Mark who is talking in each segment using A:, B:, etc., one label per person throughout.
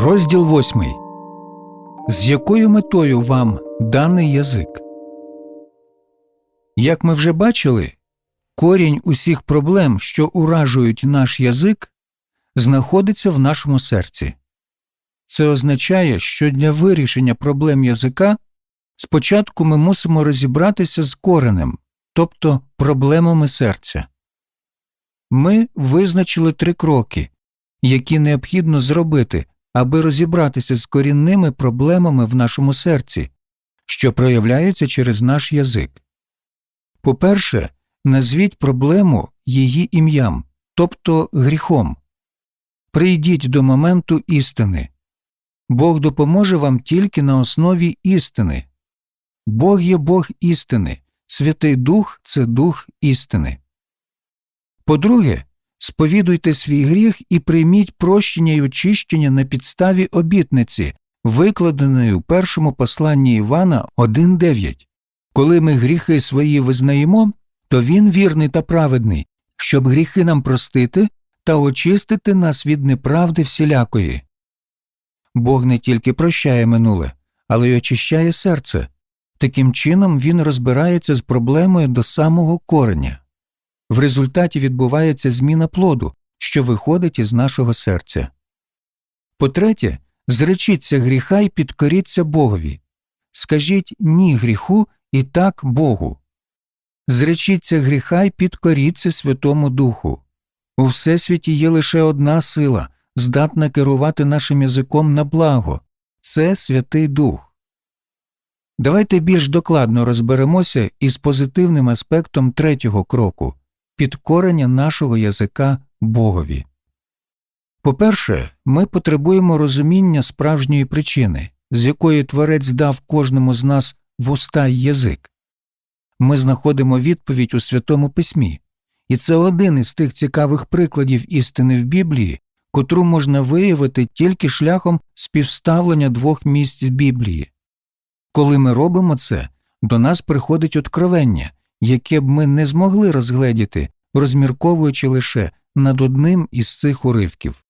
A: Розділ восьмий. З якою метою вам даний язик? Як ми вже бачили, корінь усіх проблем, що уражують наш язик, знаходиться в нашому серці. Це означає, що для вирішення проблем язика спочатку ми мусимо розібратися з коренем, тобто проблемами серця. Ми визначили три кроки, які необхідно зробити, аби розібратися з корінними проблемами в нашому серці, що проявляються через наш язик. По-перше, назвіть проблему її ім'ям, тобто гріхом. Прийдіть до моменту істини. Бог допоможе вам тільки на основі істини. Бог є Бог істини, Святий Дух це Дух істини. По-друге, сповідуйте свій гріх і прийміть прощення й очищення на підставі обітниці, викладеної у першому посланні Івана 1.9. Коли ми гріхи свої визнаємо, то він вірний та праведний, щоб гріхи нам простити та очистити нас від неправди всілякої. Бог не тільки прощає минуле, але й очищає серце. Таким чином він розбирається з проблемою до самого кореня. В результаті відбувається зміна плоду, що виходить із нашого серця. По-третє, зречіться гріха і підкоріться Богові. Скажіть ні гріху і так Богу. Зречіться гріха й підкоріться Святому Духу. У Всесвіті є лише одна сила, здатна керувати нашим язиком на благо це Святий Дух. Давайте більш докладно розберемося із позитивним аспектом третього кроку підкорення нашого язика Богові. По-перше, ми потребуємо розуміння справжньої причини, з якої Творець дав кожному з нас вуста й язик. Ми знаходимо відповідь у Святому Письмі, і це один із тих цікавих прикладів істини в Біблії, котру можна виявити тільки шляхом співставлення двох місць Біблії. Коли ми робимо це, до нас приходить откровення, яке б ми не змогли розгледіти, розмірковуючи лише над одним із цих уривків.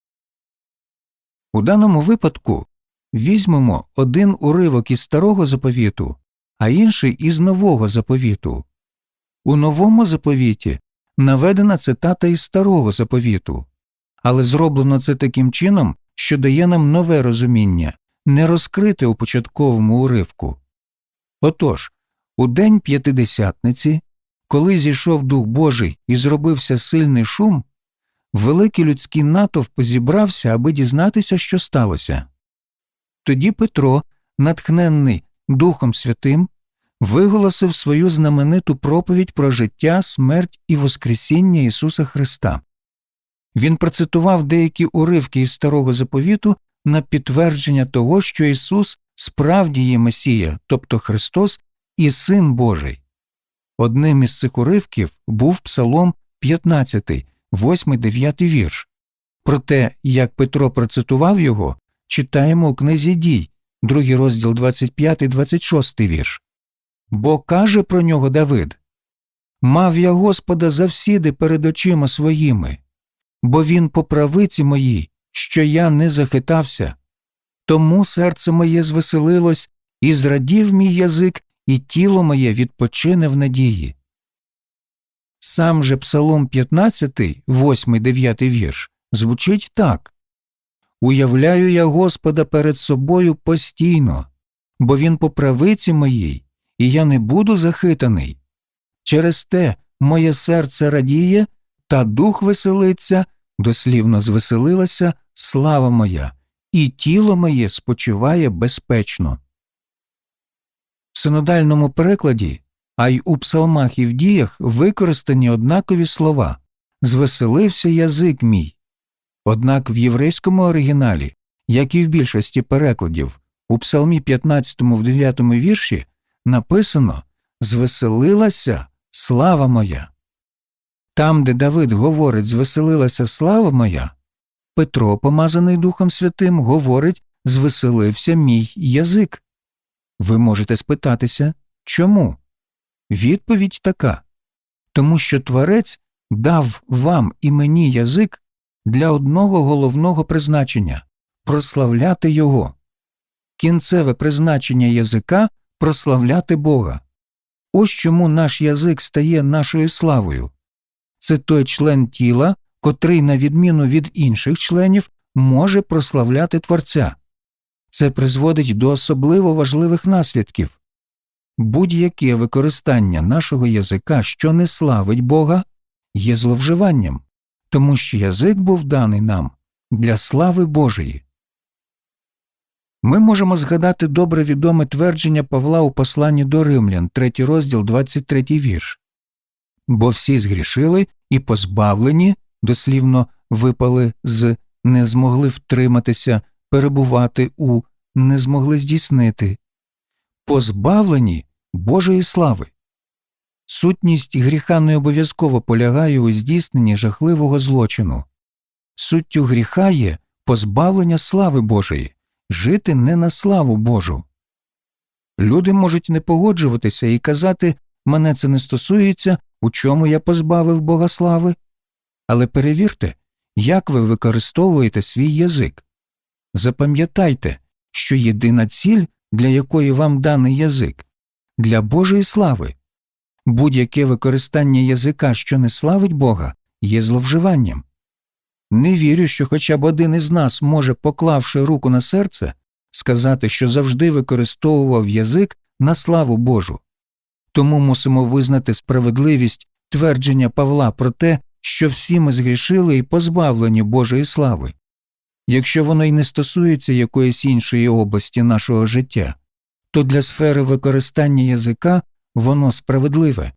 A: У даному випадку візьмемо один уривок із старого заповіту, а інший із нового заповіту. У новому заповіті наведена цитата із старого заповіту, але зроблено це таким чином, що дає нам нове розуміння, не розкрите у початковому уривку. Отож, у день п'ятидесятниці, коли зійшов Дух Божий і зробився сильний шум, великий людський натовп зібрався, аби дізнатися, що сталося. Тоді Петро, натхненний Духом Святим, виголосив свою знамениту проповідь про життя, смерть і Воскресіння Ісуса Христа. Він процитував деякі уривки із старого заповіту на підтвердження того, що Ісус справді є Месія, тобто Христос і Син Божий. Одним із цих уривків був Псалом 15, 8, 9 вірш. Про те, як Петро процитував його, читаємо у книзі дій, другий розділ 25, 26 вірш. Бо каже про нього Давид Мав я Господа завсіди перед очима своїми, бо він по правиці моїй, що я не захитався. Тому серце моє звеселилось, і зрадів мій язик, і тіло моє відпочине в надії. Сам же Псалом 15, 8, 9 вірш звучить так Уявляю я Господа перед собою постійно, бо він по правиці моїй, і я не буду захитаний. Через те моє серце радіє, та дух веселиться, дослівно звеселилася слава моя, і тіло моє спочиває безпечно. В синодальному перекладі, а й у псалмах і в діях використані однакові слова звеселився язик мій. Однак в єврейському оригіналі, як і в більшості перекладів, у псалмі 15 в 9 вірші написано Звеселилася слава моя. Там, де Давид говорить Звеселилася слава моя, Петро, помазаний Духом Святим, говорить Звеселився мій язик. Ви можете спитатися чому? Відповідь така тому що Творець дав вам і мені язик для одного головного призначення прославляти Його. Кінцеве призначення язика прославляти Бога. Ось чому наш язик стає нашою славою. Це той член тіла, котрий, на відміну від інших членів, може прославляти Творця. Це призводить до особливо важливих наслідків. Будь-яке використання нашого язика, що не славить Бога, є зловживанням, тому що язик був даний нам для слави Божої. Ми можемо згадати добре відоме твердження Павла у посланні до римлян, 3 розділ, 23 вірш. Бо всі згрішили і позбавлені, дослівно випали з не змогли втриматися, перебувати у не змогли здійснити, позбавлені Божої слави. Сутність гріха не обов'язково полягає у здійсненні жахливого злочину. Суттю гріха є позбавлення слави Божої, жити не на славу Божу. Люди можуть не погоджуватися і казати мене це не стосується, у чому я позбавив Бога слави. Але перевірте, як ви використовуєте свій язик. Запам'ятайте, що єдина ціль, для якої вам даний язик для Божої слави. Будь-яке використання язика, що не славить Бога, є зловживанням. Не вірю, що хоча б один із нас може, поклавши руку на серце, сказати, що завжди використовував язик на славу Божу. Тому мусимо визнати справедливість твердження Павла про те, що всі ми згрішили і позбавлені Божої слави, якщо воно й не стосується якоїсь іншої області нашого життя, то для сфери використання язика воно справедливе.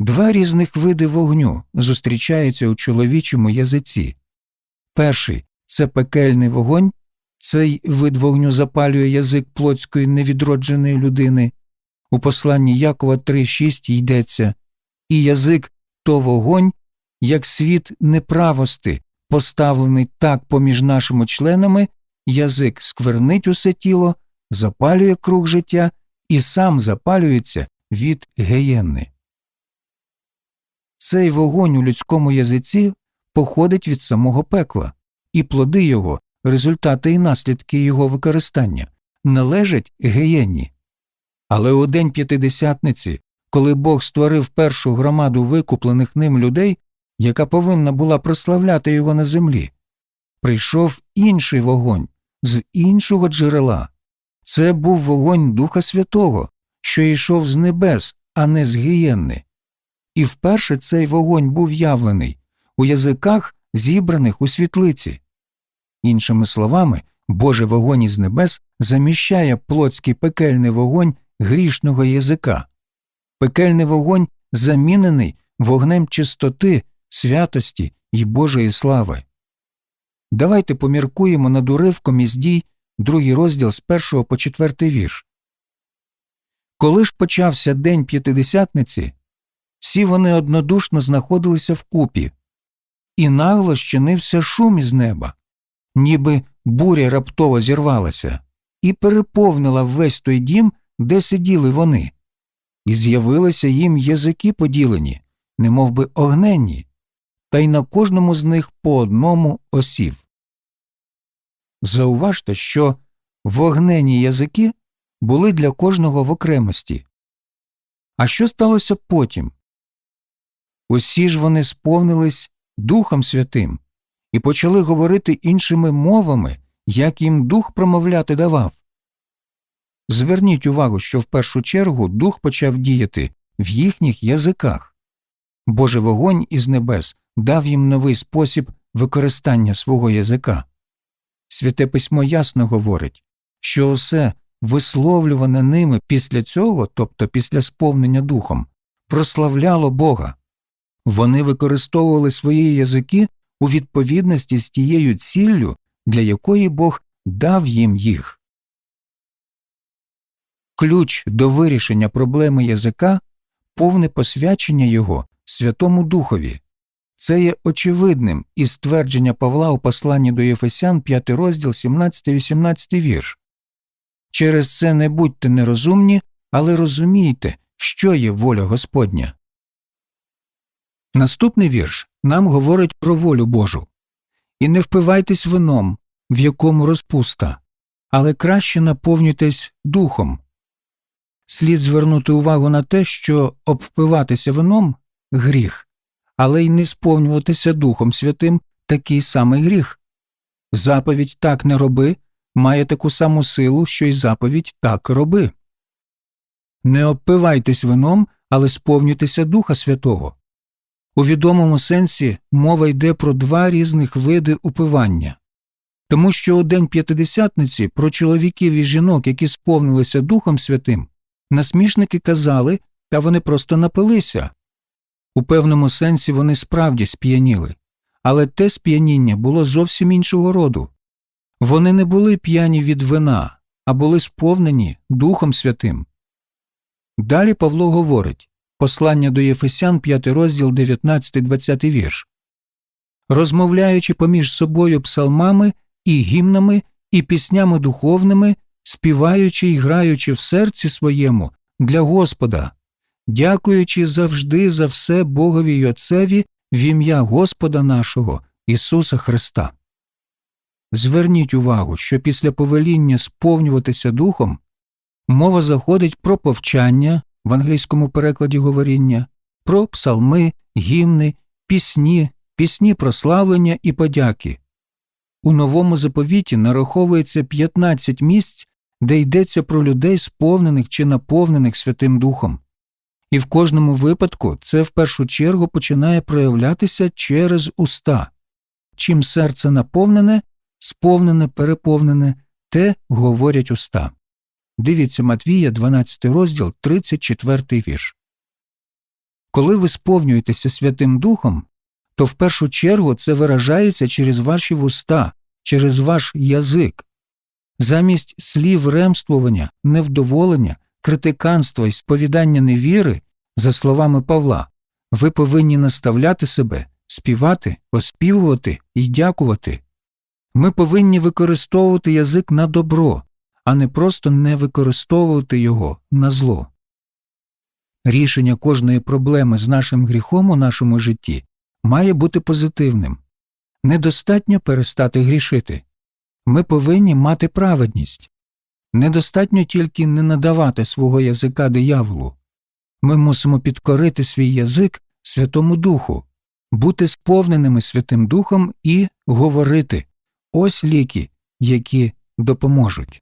A: Два різних види вогню зустрічаються у чоловічому язиці. Перший це пекельний вогонь, цей вид вогню запалює язик плотської невідродженої людини. У посланні Якова 3.6 йдеться і язик то вогонь, як світ неправости, поставлений так поміж нашими членами, язик сквернить усе тіло, запалює круг життя і сам запалюється від геєнни. Цей вогонь у людському язиці походить від самого пекла, і плоди його, результати і наслідки його використання належать геєнні. Але у день п'ятидесятниці, коли Бог створив першу громаду викуплених ним людей, яка повинна була прославляти його на землі, прийшов інший вогонь з іншого джерела. Це був вогонь Духа Святого, що йшов з небес, а не з гієнни. І вперше цей вогонь був явлений у язиках, зібраних у світлиці. Іншими словами, Божий вогонь із небес заміщає плотський пекельний вогонь грішного язика. Пекельний вогонь замінений вогнем чистоти, святості і Божої слави. Давайте поміркуємо над уривком із дій, другий розділ з першого по четвертий вірш. Коли ж почався день п'ятидесятниці, всі вони однодушно знаходилися вкупі, і нагло щинився шум із неба, ніби буря раптово зірвалася, і переповнила весь той дім, де сиділи вони, і з'явилися їм язики поділені, немов би огненні, та й на кожному з них по одному осів. Зауважте, що вогнені язики були для кожного в окремості. А що сталося потім? Усі ж вони сповнились Духом Святим і почали говорити іншими мовами, як їм дух промовляти давав. Зверніть увагу, що в першу чергу дух почав діяти в їхніх язиках. Божий вогонь із небес дав їм новий спосіб використання свого язика. Святе письмо ясно говорить, що усе висловлюване ними після цього, тобто після сповнення духом, прославляло Бога. Вони використовували свої язики у відповідності з тією ціллю, для якої Бог дав їм їх. Ключ до вирішення проблеми язика повне посвячення його Святому Духові. Це є очевидним із твердження Павла у посланні до Єфесян 5 розділ 17-18 вірш. Через це не будьте нерозумні, але розумійте, що є воля Господня. Наступний вірш нам говорить про волю Божу. і не впивайтесь вином, в якому розпуста, але краще наповнюйтесь духом. Слід звернути увагу на те, що обпиватися вином гріх, але й не сповнюватися Духом Святим такий самий гріх. Заповідь так не роби має таку саму силу, що й заповідь так роби. Не обпивайтесь вином, але сповнюйтеся Духа Святого. У відомому сенсі мова йде про два різних види упивання. Тому що у День П'ятидесятниці про чоловіків і жінок, які сповнилися Духом Святим, насмішники казали, та вони просто напилися. У певному сенсі вони справді сп'яніли, але те сп'яніння було зовсім іншого роду. Вони не були п'яні від вина, а були сповнені Духом Святим. Далі Павло говорить Послання до Єфесян, 5 розділ 19-20 вірш. Розмовляючи поміж собою псалмами і гімнами і піснями духовними, співаючи і граючи в серці своєму для Господа, дякуючи завжди за все Богові й Отцеві в ім'я Господа нашого Ісуса Христа. Зверніть увагу, що після повеління сповнюватися духом мова заходить про повчання в англійському перекладі говоріння, про псалми, гімни, пісні, пісні прославлення і подяки. У новому заповіті нараховується 15 місць, де йдеться про людей, сповнених чи наповнених Святим Духом. І в кожному випадку це в першу чергу починає проявлятися через уста. Чим серце наповнене, сповнене, переповнене, те говорять уста. Дивіться Матвія, 12 розділ, 34 вірш. Коли ви сповнюєтеся Святим Духом, то в першу чергу це виражається через ваші вуста, через ваш язик. Замість слів ремствування, невдоволення, критиканства і сповідання невіри, за словами Павла, ви повинні наставляти себе, співати, оспівувати і дякувати. Ми повинні використовувати язик на добро, а не просто не використовувати його на зло. Рішення кожної проблеми з нашим гріхом у нашому житті має бути позитивним. Недостатньо перестати грішити. Ми повинні мати праведність. Недостатньо тільки не надавати свого язика дияволу. Ми мусимо підкорити свій язик Святому Духу, бути сповненими Святим Духом і говорити ось ліки, які допоможуть.